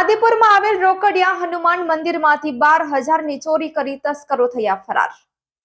આદિપુરમાં આવેલ રોકડિયા હનુમાન મંદિરમાંથી બાર હજારની ચોરી કરી તસ્કરો થયા ફરાર.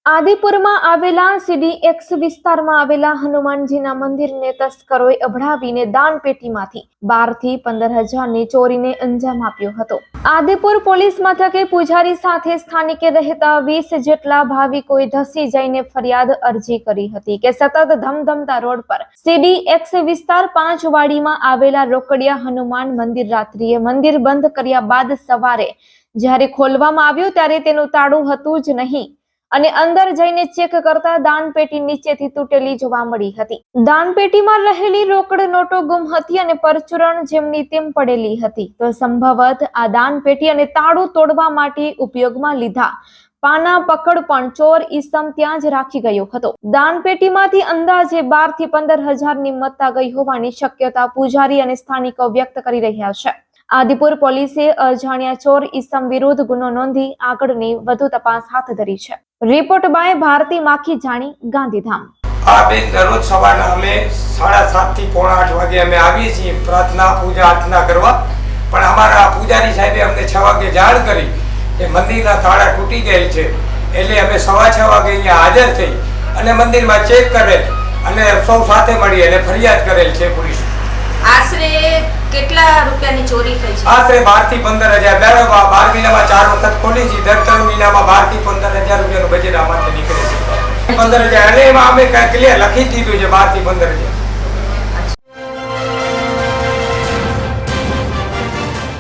આદિપુરમાં આવેલા સીડી એક્સ વિસ્તારમાં આવેલા હનુમાનજીના મંદિરને તસ્કરોએ અભડાવીને દાન પેટીમાંથી બારથી પંદર હજારની ચોરીને અંજામ આપ્યો હતો. આદિપુર પોલીસ મથકે પૂજારી સાથે સ્થાનિકે રહેતા વીસ જેટલા ભાવિકોએ ધસી જઈને ફરિયાદ અરજી કરી હતી કે સતત ધમધમતા રોડ પર સીડી એક્સ વિસ્તાર પાંચ વાડીમાં આવેલા રોકડિયા હનુમાન મંદિર રાત્રિએ મંદિર બંધ કર્યા બાદ સવારે જ્યારે ખોલવામાં આવ્યું ત્યારે તેનું તાળું હતું જ નહીં. અને અંદર જઈને ચેક કરતા દાનપેટી નીચેથી તૂટેલી જોવા મળી હતી. દાનપેટીમાં રહેલી રોકડ નોટો ગુમ હતી અને પરચુરણ જેમની તેમ પડેલી હતી. તો સંભવત આ દાનપેટી અને તાળું તોડવા માટે ઉપયોગમાં લીધા. પાના પકડ પણ ચોર ઈસમ ત્યાં જ રાખી ગયો હતો. દાનપેટીમાંથી અંદાજે બારથી પંદર હજારની મત્તા ગઈ હોવાની શક્યતા પૂજારી અને સ્થાનિકો વ્યક્ત કરી રહ્યા છે. આદિપુર પોલીસે અજાણ્યા ચોર ઈસમ વિરુદ્ધ ગુનો નોંધી આગળની વધુ તપાસ હાથ ધરી છે. રિપોર્ટ બાય ભારતી માખી જાણી ગાંધીધામ. આ બેન દરરોજ સવારના અમે સાડા સાતથી પોણા આઠ વાગે અમે આવીએ છીએ પ્રાર્થના પૂજા અર્ચના કરવા. પણ અમારા પૂજારી સાહેબે અમને છ વાગે જાણ કરી કે મંદિરના તાળા તૂટી ગયેલ છે. એટલે અમે સવા છ વાગે અહીંયા હાજર થઈ અને મંદિરમાં ચેક કરેલ અને સૌ સાથે મળી અને ફરિયાદ કરેલ છે પોલીસ. આશરે કેટલા રૂપિયાની ચોરી થઈ છે? આશરે બારથી પંદર હજાર. દર બાર મહિનામાં ચાર વખત ખોલી છે. દર ત્રણ મહિનામાં બારથી પંદર હજાર રૂપિયાનું પંદર હજાર. અને એમાં અમે ક્લિયર લખી દીધું છે બારથી પંદર હજાર.